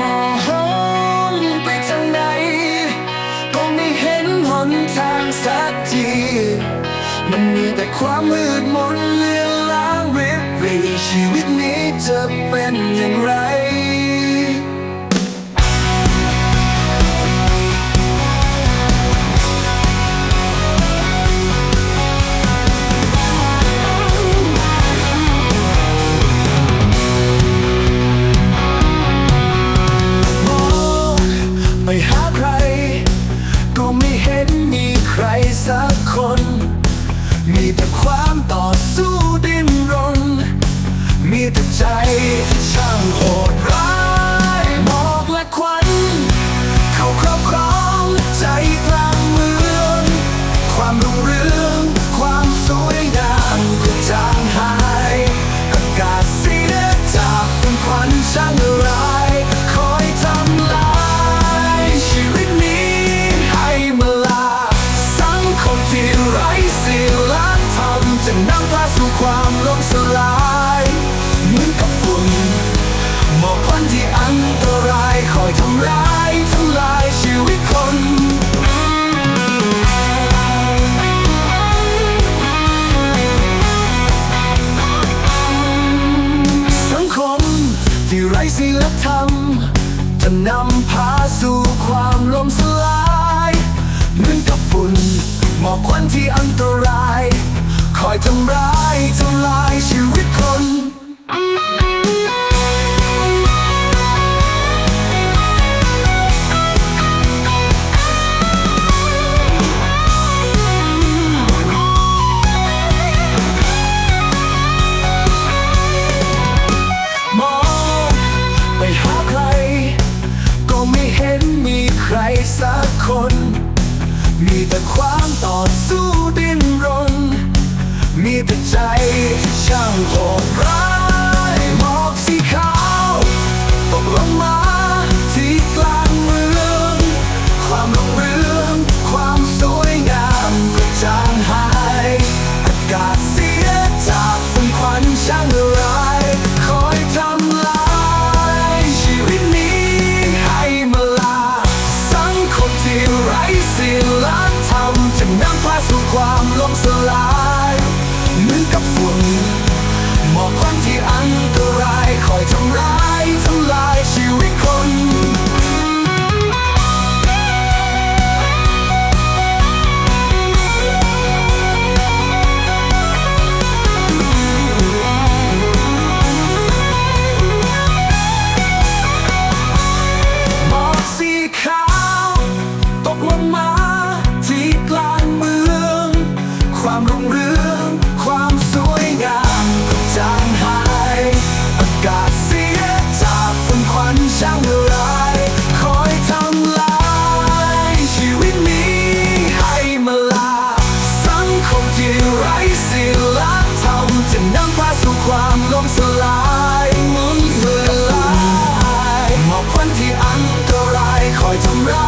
มองหนไปทางไหนก็ไม่เห็นหนทางสักที มันมีแต่ความมืดมนเลือนลางริบรีชีวิตนี้จะเป็นอย่างไร หมอกควันที่อันตราย แต่ใจช่างโหดร้าย heute am Rad.